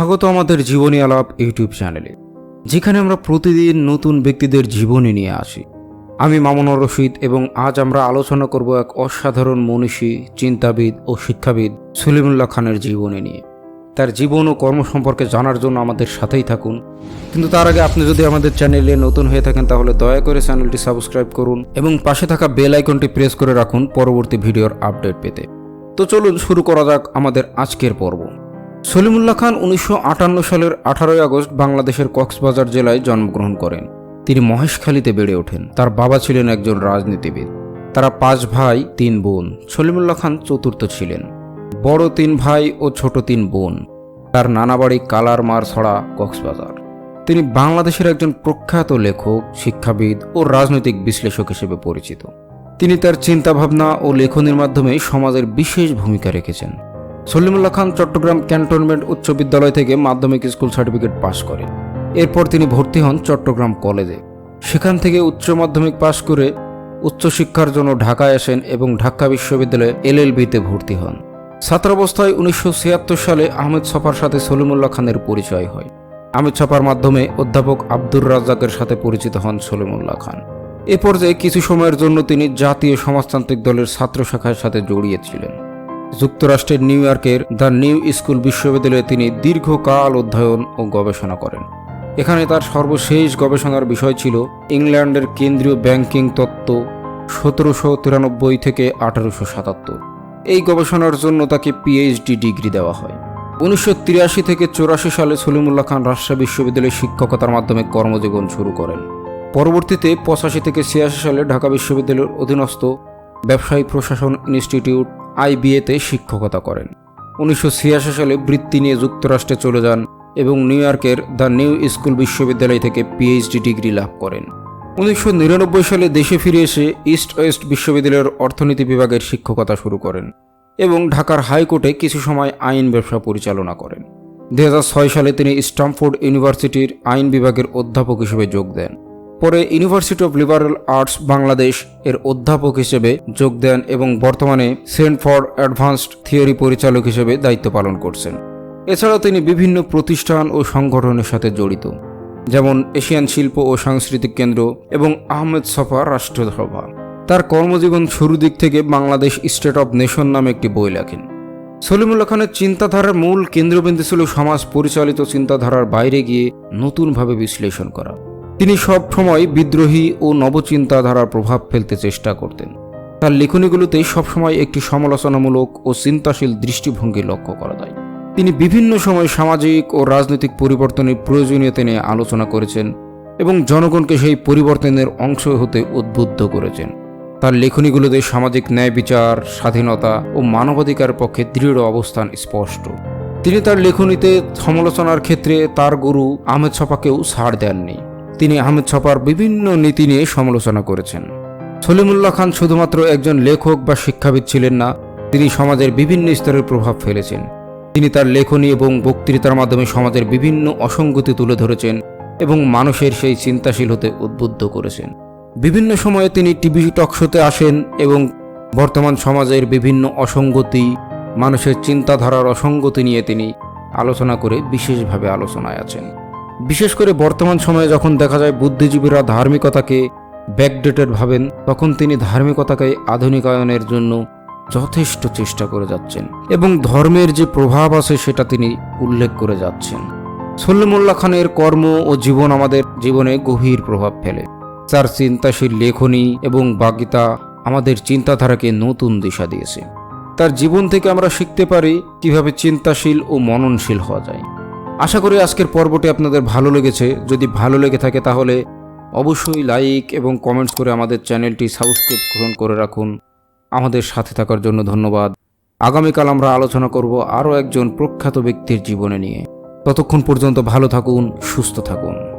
স্বাগত আমাদের জীবনী আলাপ ইউটিউব চ্যানেলে, যেখানে আমরা প্রতিদিন নতুন ব্যক্তিদের জীবনী নিয়ে আসি। আমি মামুনুর রশিদ এবং আজ আমরা আলোচনা করব এক অসাধারণ মনীষী, চিন্তাবিদ ও শিক্ষাবিদ সলিমুল্লাহ খানের জীবনী নিয়ে। তার জীবন ও কর্ম সম্পর্কে জানার জন্য আমাদের সাথেই থাকুন। কিন্তু তার আগে আপনি যদি আমাদের চ্যানেলে নতুন হয়ে থাকেন, তাহলে দয়া করে চ্যানেলটি সাবস্ক্রাইব করুন এবং পাশে থাকা বেল আইকনটি প্রেস করে রাখুন পরবর্তী ভিডিওর আপডেট পেতে। তো চলুন শুরু করা যাক আমাদের আজকের পর্ব। সলিমুল্লাহ খান উনিশশো আটান্ন সালের আঠারোই আগস্ট বাংলাদেশের কক্সবাজার জেলায় জন্মগ্রহণ করেন। তিনি মহেশখালীতে বেড়ে ওঠেন। তার বাবা ছিলেন একজন রাজনীতিবিদ। তারা পাঁচ ভাই, তিন বোন। সলিমুল্লাহ খান চতুর্থ ছিলেন। বড় তিন ভাই ও ছোট তিন বোন। তার নানা বাড়ি কালার মার ছড়া কক্সবাজার। তিনি বাংলাদেশের একজন প্রখ্যাত লেখক, শিক্ষাবিদ ও রাজনৈতিক বিশ্লেষক হিসেবে পরিচিত। তিনি তার চিন্তাভাবনা ও লেখনের মাধ্যমে সমাজের বিশেষ ভূমিকা রেখেছেন। সলিমুল্লাহ খান চট্টগ্রাম ক্যান্টনমেন্ট উচ্চ বিদ্যালয় থেকে মাধ্যমিক স্কুল সার্টিফিকেট পাশ করে এরপর তিনি ভর্তি হন চট্টগ্রাম কলেজে। সেখান থেকে উচ্চ মাধ্যমিক পাশ করে উচ্চশিক্ষার জন্য ঢাকায় আসেন এবং ঢাকা বিশ্ববিদ্যালয়ে এলএলবিতে ভর্তি হন। ছাত্রাবস্থায় উনিশশো ছিয়াত্তর সালে আহমেদ ছফার সাথে সলিমুল্লাহ খানের পরিচয় হয়। আহমেদ ছফার মাধ্যমে অধ্যাপক আব্দুর রাজ্জাকের সাথে পরিচিত হন সলিমুল্লাহ খান। এ পর্যায়ে কিছু সময়ের জন্য তিনি জাতীয় সমাজতান্ত্রিক দলের ছাত্র শাখার সাথে জড়িয়েছিলেন যুক্তরাষ্ট্রের নিউ ইয়র্কের দ্য নিউ স্কুল বিশ্ববিদ্যালয়ে তিনি দীর্ঘকাল অধ্যয়ন ও গবেষণা করেন। এখানে তার সর্বশেষ গবেষণার বিষয় ছিল ইংল্যান্ডের কেন্দ্রীয় ব্যাংকিং তত্ত্ব সতেরোশো তিরানব্বই থেকে আঠারোশো সাতাত্তর। এই গবেষণার জন্য তাকে পিএইচডি ডিগ্রি দেওয়া হয়। উনিশশো তিরাশি থেকে চৌরাশি সালে সলিমুল্লাহ খান রাজশাহী বিশ্ববিদ্যালয়ে শিক্ষকতার মাধ্যমে কর্মজীবন শুরু করেন। পরবর্তীতে পঁচাশি থেকে ছিয়াশি সালে ঢাকা বিশ্ববিদ্যালয়ের অধীনস্থ ব্যবসায়ী প্রশাসন ইনস্টিটিউট আইবিএতে শিক্ষকতা করেন। উনিশশো ছিয়াশি সালে বৃত্তি নিয়ে যুক্তরাষ্ট্রে চলে যান এবং নিউ ইয়র্কের দ্য নিউ স্কুল বিশ্ববিদ্যালয় থেকে পিএইচডি ডিগ্রি লাভ করেন। উনিশশো নিরানব্বই সালে দেশে ফিরে এসে ইস্ট ওয়েস্ট বিশ্ববিদ্যালয়ের অর্থনীতি বিভাগের শিক্ষকতা শুরু করেন এবং ঢাকার হাইকোর্টে কিছু সময় আইন ব্যবসা পরিচালনা করেন। দু হাজার ছয় সালে তিনি স্টামফোর্ড ইউনিভার্সিটির আইন বিভাগের অধ্যাপক হিসেবে যোগ দেন। পরে University of Liberal Arts Bangladesh এর অধ্যাপক হিসেবে যোগ দেন এবং বর্তমানে সেন্ট ফর অ্যাডভান্সড থিওরি পরিচালক হিসেবে দায়িত্ব পালন করছেন। এছাড়াও তিনি বিভিন্ন প্রতিষ্ঠান ও সংগঠনের সাথে জড়িত, যেমন এশিয়ান শিল্প ও সাংস্কৃতিক কেন্দ্র এবং আহমেদ সফা রাষ্ট্রসভা। তার কর্মজীবন শুরু দিক থেকে বাংলাদেশ স্টেট অব নেশন নামে একটি বই লেখেন। সলিমুল্লাহ খানের চিন্তাধারার মূল কেন্দ্রবিন্দু ছিল সমাজ পরিচালিত চিন্তাধারার বাইরে গিয়ে নতুনভাবে বিশ্লেষণ করা। তিনি সব সময় বিদ্রোহী ও নবচিন্তাধারার প্রভাব ফেলতে চেষ্টা করতেন। তার লেখনীগুলোতে সবসময় একটি সমালোচনামূলক ও চিন্তাশীল দৃষ্টিভঙ্গি লক্ষ্য করা যায়। তিনি বিভিন্ন সময় সামাজিক ও রাজনৈতিক পরিবর্তনের প্রয়োজনীয়তা নিয়ে আলোচনা করেছেন এবং জনগণকে সেই পরিবর্তনের অংশ হতে উদ্বুদ্ধ করেছেন। তার লেখনীগুলোতে সামাজিক ন্যায় বিচার, স্বাধীনতা ও মানবাধিকার পক্ষে দৃঢ় অবস্থান স্পষ্ট। তিনি তার লেখনীতে সমালোচনার ক্ষেত্রে তার গুরু আহমেদ ছপাকেও ছাড় দেননি। তিনি আহমেদ ছপার বিভিন্ন নীতি নিয়ে সমালোচনা করেছেন। সলিমুল্লাহ খান শুধুমাত্র একজন লেখক বা শিক্ষাবিদ ছিলেন না, তিনি সমাজের বিভিন্ন স্তরের প্রভাব ফেলেছেন। তিনি তার লেখনী এবং বক্তৃতার মাধ্যমে সমাজের বিভিন্ন অসঙ্গতি তুলে ধরেছেন এবং মানুষের সেই চিন্তাশীল হতে উদ্বুদ্ধ করেছেন। বিভিন্ন সময়ে তিনি টিভি টকশোতে আসেন এবং বর্তমান সমাজের বিভিন্ন অসঙ্গতি, মানুষের চিন্তাধারার অসঙ্গতি নিয়ে তিনি আলোচনা করে বিশেষভাবে আলোচনায় আছেন। বিশেষ করে বর্তমান সময়ে যখন দেখা যায় বুদ্ধিজীবীরা ধার্মিকতাকে ব্যাকডেটেড ভাবেন, তখন তিনি ধার্মিকতাকে আধুনিকায়নের জন্য যথেষ্ট চেষ্টা করে যাচ্ছেন এবং ধর্মের যে প্রভাব আছে সেটা তিনি উল্লেখ করে যাচ্ছেন। সল্লিমুল্লাহ খানের কর্ম ও জীবন আমাদের জীবনে গভীর প্রভাব ফেলে। তার চিন্তাশীল লেখনী এবং বাগিতা আমাদের চিন্তাধারাকে নতুন দিশা দিয়েছে। তার জীবন থেকে আমরা শিখতে পারি কীভাবে চিন্তাশীল ও মননশীল হওয়া যায়। আশা করি আজকের পর্বটি আপনাদের ভালো লেগেছে। যদি ভালো লেগে থাকে তাহলে অবশ্যই লাইক এবং কমেন্টস করে আমাদের চ্যানেলটি সাবস্ক্রাইব গ্রহণ করে রাখুন। আমাদের সাথে থাকার জন্য ধন্যবাদ। আগামীকাল আমরা আলোচনা করব আরও একজন প্রখ্যাত ব্যক্তির জীবনে নিয়ে। ততক্ষণ পর্যন্ত ভালো থাকুন, সুস্থ থাকুন।